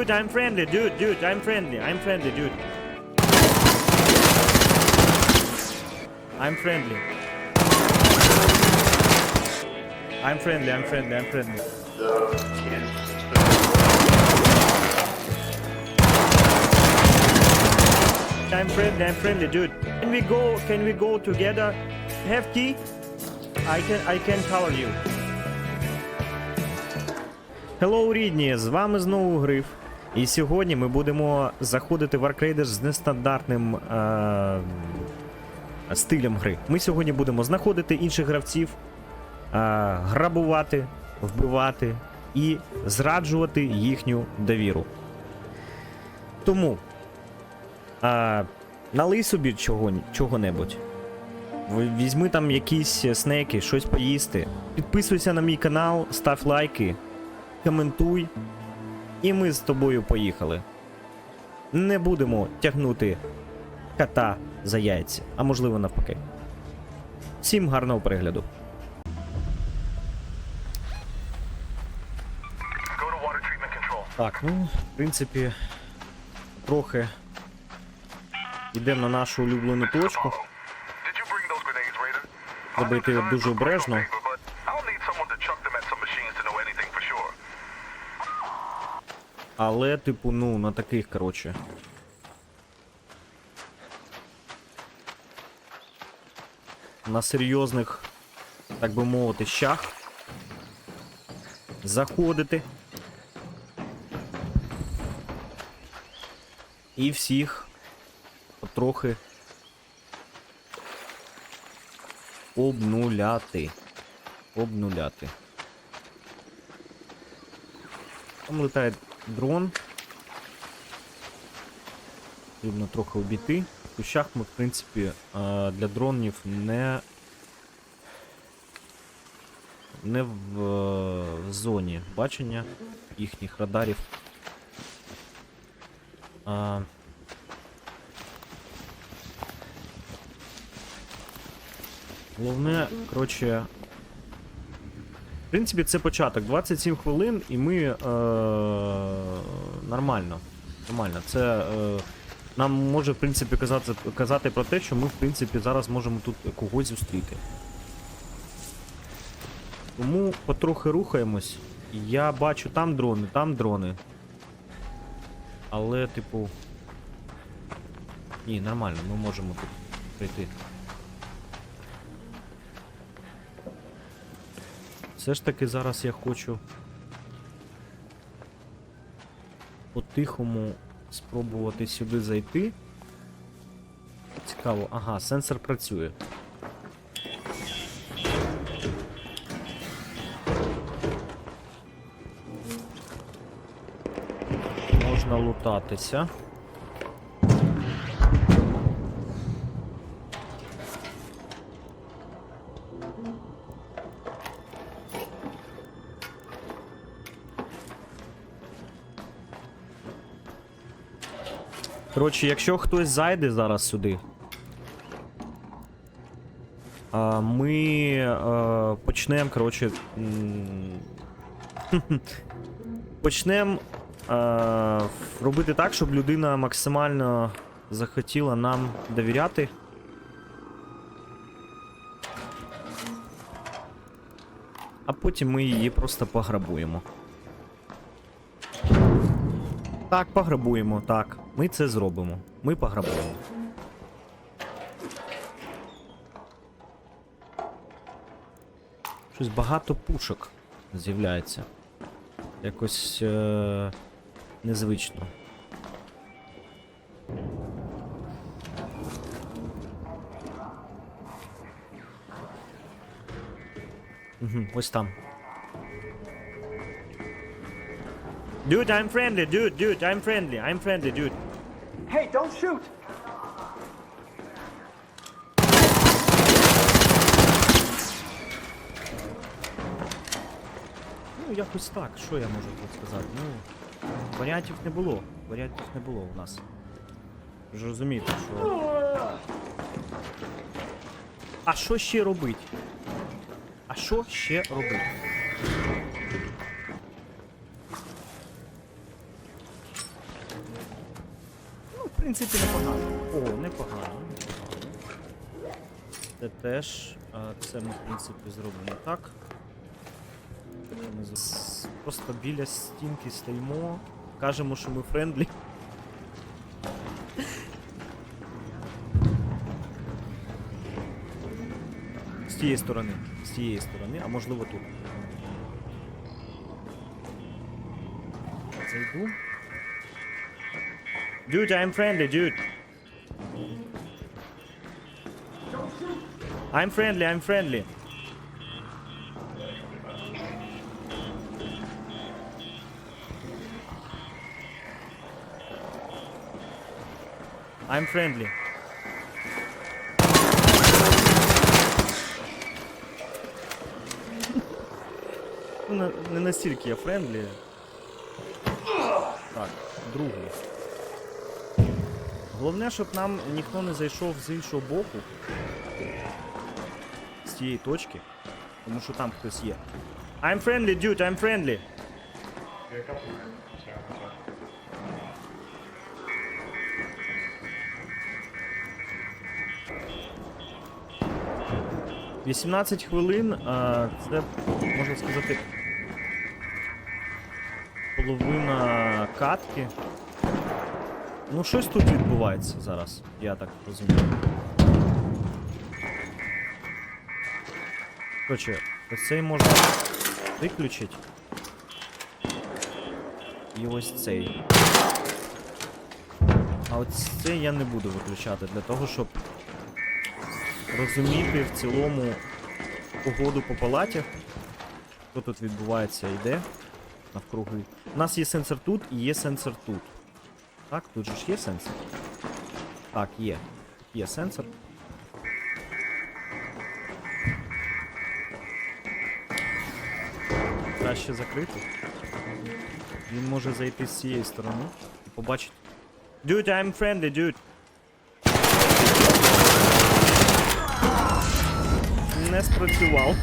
Dude, I'm friendly, dude, dude, I'm friendly, I'm friendly, dude. I'm friendly. I'm friendly, I'm friendly, I'm friendly. I'm friendly, I'm friendly, dude. Can we go, can we go together? Have key? I can, I can cover you. Hello, рідні! З вами знову Гриф. І сьогодні ми будемо заходити в Raiders з нестандартним е- стилем гри. Ми сьогодні будемо знаходити інших гравців, е- грабувати, вбивати і зраджувати їхню довіру. Тому е- налий собі чого, чого-небудь. Візьми там якісь снеки, щось поїсти. Підписуйся на мій канал, став лайки коментуй, і ми з тобою поїхали. Не будемо тягнути кота за яйця, а можливо навпаки. Всім гарного перегляду. Так, ну, в принципі, трохи йдемо на нашу улюблену точку. Треба йти дуже обережно. Але, типу, ну, на таких, коротше. На серйозних, так би мовити, щах. Заходити. І всіх потрохи обнуляти. Обнуляти. Там летає дрон. Потрібно трохи обійти. В кущах ми, в принципі, е, для дронів не. Не в, е, зоні бачення їхніх радарів. Головне, коротше. В принципі, це початок. 27 хвилин, і ми. Е, нормально. Нормально. Це. Е, нам може, в принципі, казати, казати про те, що ми, в принципі, зараз можемо тут когось зустріти. Тому потрохи рухаємось. Я бачу там дрони, там дрони. Але, типу. Ні, нормально, ми можемо тут прийти. Все ж таки зараз я хочу по-тихому спробувати сюди зайти. Цікаво, ага, сенсор працює. Можна лутатися. Коротше, якщо хтось зайде зараз сюди, ми почнемо, коротше. Почнемо робити так, щоб людина максимально захотіла нам довіряти. А потім ми її просто пограбуємо. Так, пограбуємо, так. Ми це зробимо. Ми пограбуємо. Щось багато пушок з'являється. Якось е- незвично. Угу, ось там. Dude, I'm friendly, dude, dude, I'm friendly, I'm friendly, dude. Hey, don't shoot! Ну, якось так, що я можу тут сказати? Ну, варіантів не було. Варіантів не було у нас. Ж розумієте, що. А що ще робить? А що ще робить? Принципі, непогано. О, непогано. Це теж. Це ми, в принципі, зробимо так. Ми просто біля стінки стоїмо, кажемо, що ми френдлі. З тієї сторони. З тієї сторони, а можливо тут. Зайду. Dude, I'm friendly, dude. I'm friendly, I'm friendly. I'm friendly. Ну, не, не настільки я френдлі. Так, другий. Головне, щоб нам ніхто не зайшов з іншого боку. З цієї точки. Тому що там хтось є. I'm friendly, dude, I'm friendly. Вісімнадцять хвилин, це можна сказати. Половина катки. Ну, щось тут відбувається зараз, я так розумію. Короче, ось цей можна виключити. І ось цей. А ось цей я не буду виключати для того, щоб розуміти в цілому погоду по палаті. Що тут відбувається і де навкруги. У нас є сенсор тут і є сенсор тут. Так, тут же ж є сенсор. Так, є. Є сенсор. Краще закрити. Він може зайти з цієї сторони і побачити. Dude, I'm friendly, dude. Не спрацював.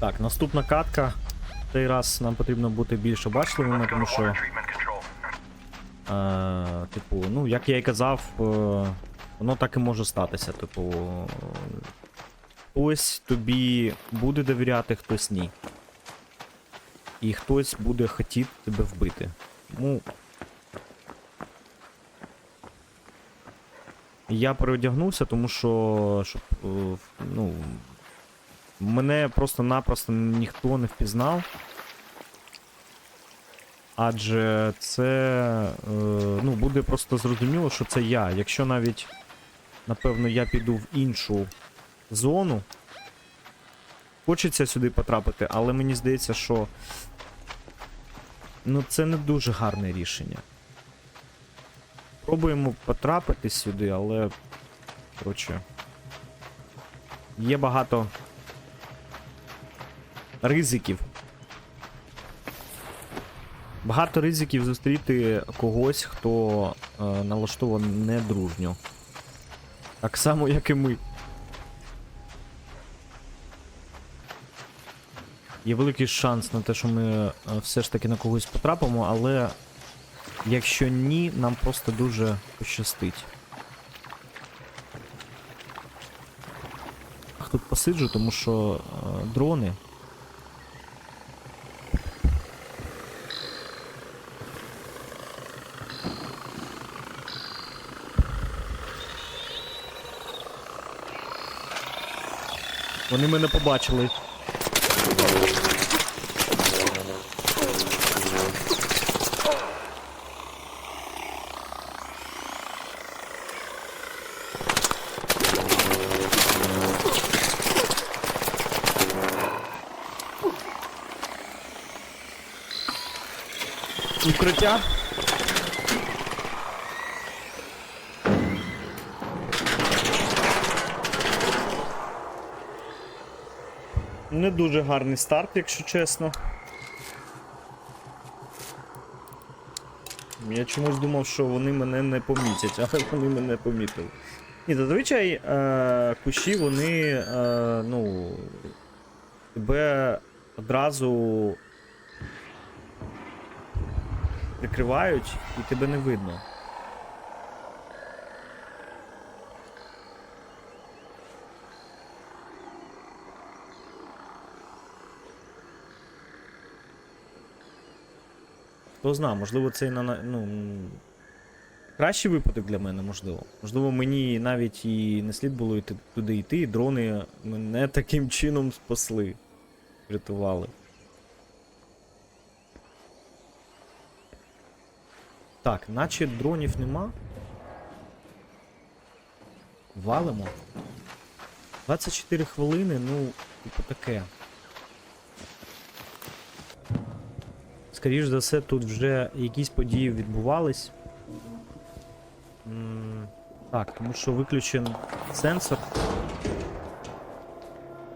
Так, наступна катка. Цей раз нам потрібно бути більш обачливими, тому що. Е, типу, ну, як я і казав, е, воно так і може статися. Типу, хтось тобі буде довіряти, хтось ні. І хтось буде хотіти тебе вбити. Ну. Я переодягнувся, тому що. Щоб, е, ну, мене просто-напросто ніхто не впізнав. Адже це е, ну, буде просто зрозуміло, що це я. Якщо навіть, напевно, я піду в іншу зону, хочеться сюди потрапити, але мені здається, що ну, це не дуже гарне рішення. Пробуємо потрапити сюди, але. Коротше. Є багато ризиків. Багато ризиків зустріти когось, хто е, налаштований недружньо. Так само, як і ми. Є великий шанс на те, що ми е, все ж таки на когось потрапимо, але якщо ні, нам просто дуже пощастить. Ах, тут посиджу, тому що е, дрони. Вони мене побачили. Укриття. Не дуже гарний старт, якщо чесно. Я чомусь думав, що вони мене не помітять, але вони мене помітили. Ні, зазвичай е, кущі, вони, е, ну, тебе одразу прикривають і тебе не видно. Хто зна, можливо, це на- ну, кращий випадок для мене, можливо. Можливо, мені навіть і не слід було йти туди йти, і дрони мене таким чином спасли, врятували. Так, наче дронів нема. Валимо. 24 хвилини, ну, типу таке. Скоріш за все, тут вже якісь події відбувались. Так, тому що виключен сенсор.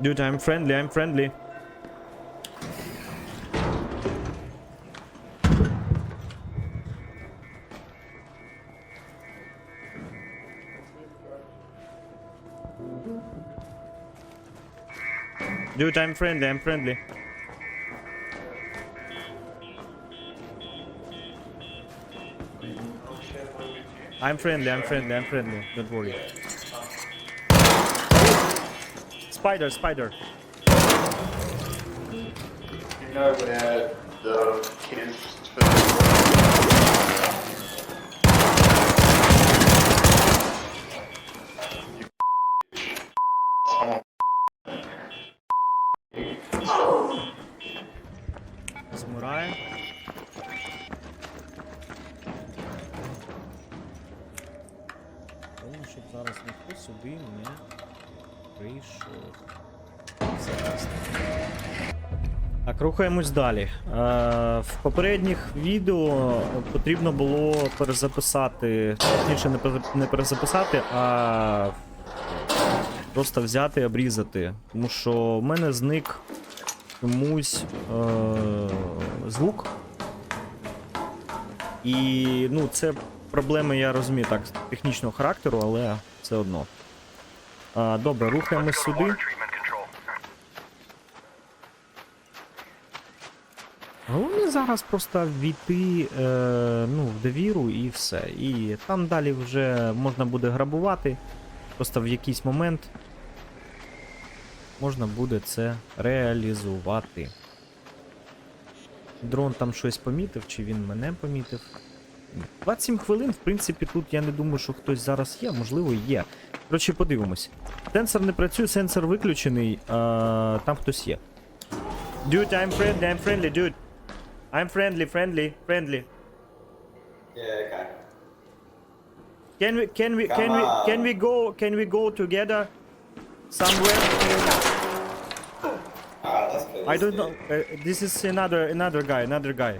Dude, I'm friendly, I'm friendly. Dude, I'm friendly, I'm friendly. I'm friendly, I'm friendly, I'm friendly. Don't worry. Spider, spider. You know, where the kids Так, рухаємось далі. Е, в попередніх відео потрібно було перезаписати, точніше не перезаписати, а просто взяти і обрізати. Тому що в мене зник чомусь е- звук. І ну, це проблеми, я розумію, так, технічного характеру, але все одно. А, добре, рухаємось сюди. Зараз просто війти е, ну, в довіру і все. І там далі вже можна буде грабувати. Просто в якийсь момент можна буде це реалізувати. Дрон там щось помітив, чи він мене помітив. 27 хвилин, в принципі, тут я не думаю, що хтось зараз є, можливо, є. Коротше, подивимось. Сенсор не працює, сенсор виключений, а, там хтось є. Dude, I'm friendly, I'm friendly, dude. I'm friendly, friendly, friendly. Yeah, okay. Can we can we can we can we go can we go together somewhere? Alright, let's do I don't know. Uh, this is another another guy, another guy.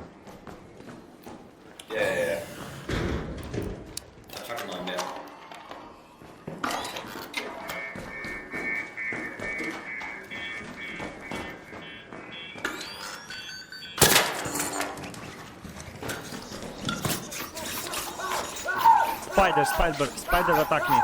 There's spider. Spiders attack me.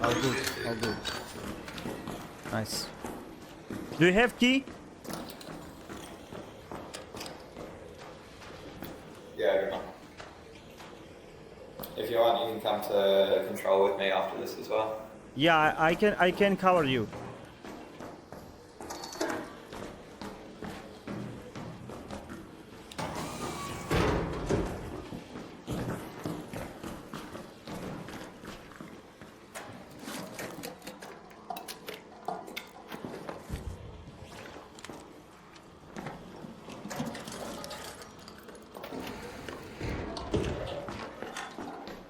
All good. All good. Nice. Do you have key? To control with me after this as well. Yeah, I I can I can cover you.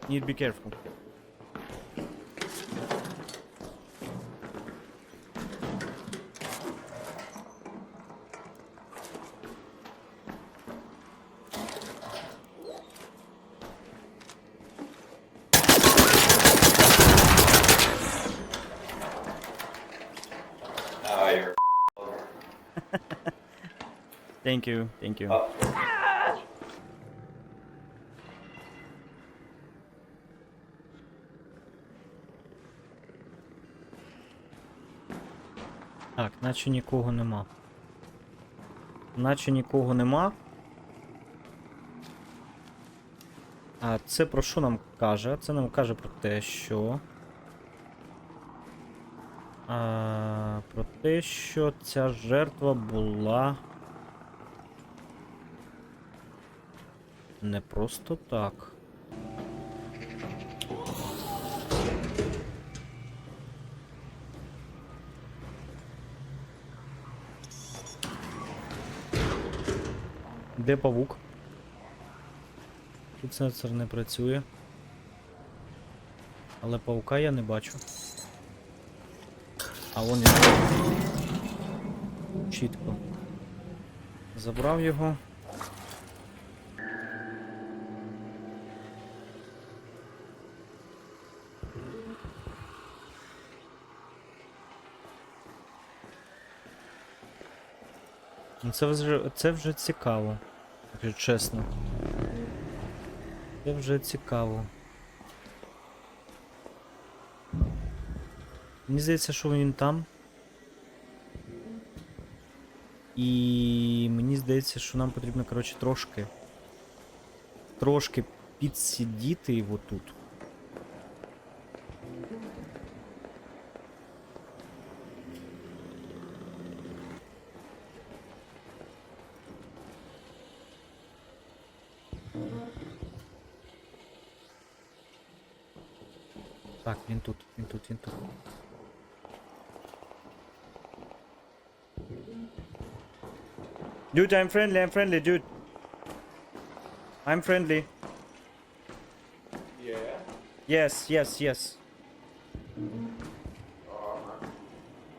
Need to be careful. Ah, you're. Thank you, thank you. Oh. Так, наче нікого нема. Наче нікого нема. А це про що нам каже? Це нам каже про те, що. А, про те, що ця жертва була. Не просто так. Де павук? Тут сенсор не працює. Але павука я не бачу. А вон він. Чітко. Забрав його. Це вже, це вже цікаво, якщо чесно. Це вже цікаво. Мені здається, що він там. І мені здається, що нам потрібно, коротше, трошки. Трошки підсидіти його тут. він тут, він тут, він тут. Dude, I'm friendly, I'm friendly, dude. I'm friendly. Yeah. Yes, yes, yes.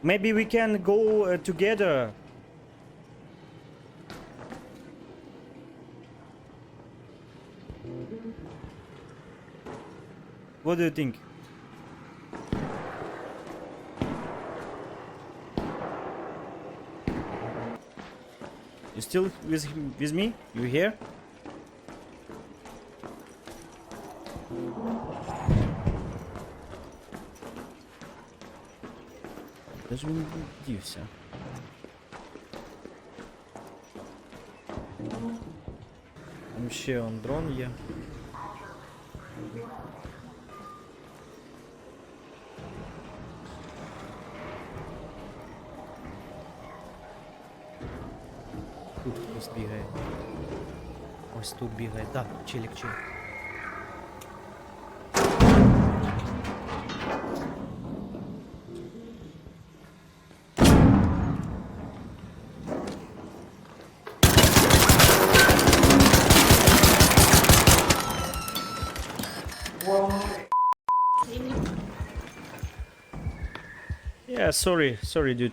Maybe we can go uh, together. What do you think? Still with with me? You here? Де ж він дівся? Там ще он дрон є. бігає. Ось тут бігає. Так, челік, челік. Yeah, sorry, sorry, dude.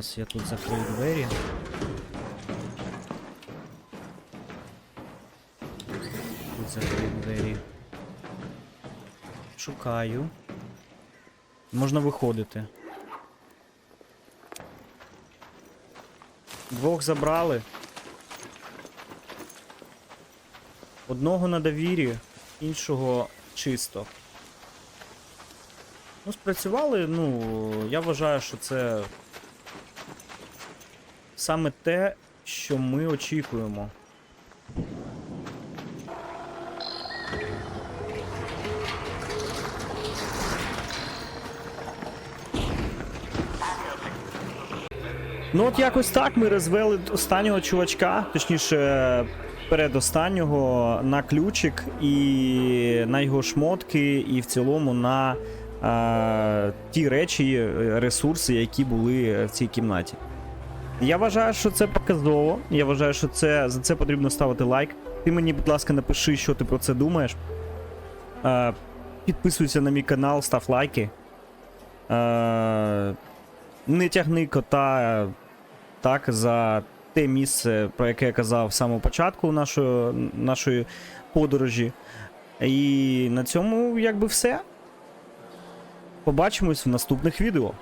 Зараз я тут закрию двері. Тут закрию двері. Шукаю. Можна виходити. Двох забрали. Одного на довірі, іншого чисто. Ну, спрацювали, ну, я вважаю, що це саме те, що ми очікуємо. Ну, от якось так ми розвели останнього чувачка, точніше, передостаннього на ключик і на його шмотки, і в цілому на е, ті речі, ресурси, які були в цій кімнаті. Я вважаю, що це показово. Я вважаю, що це за це потрібно ставити лайк. Ти мені, будь ласка, напиши, що ти про це думаєш. Е, підписуйся на мій канал, став лайки. Е, не тягни кота так за те місце, про яке я казав з самого початку нашої, нашої подорожі. І на цьому якби все. Побачимось в наступних відео.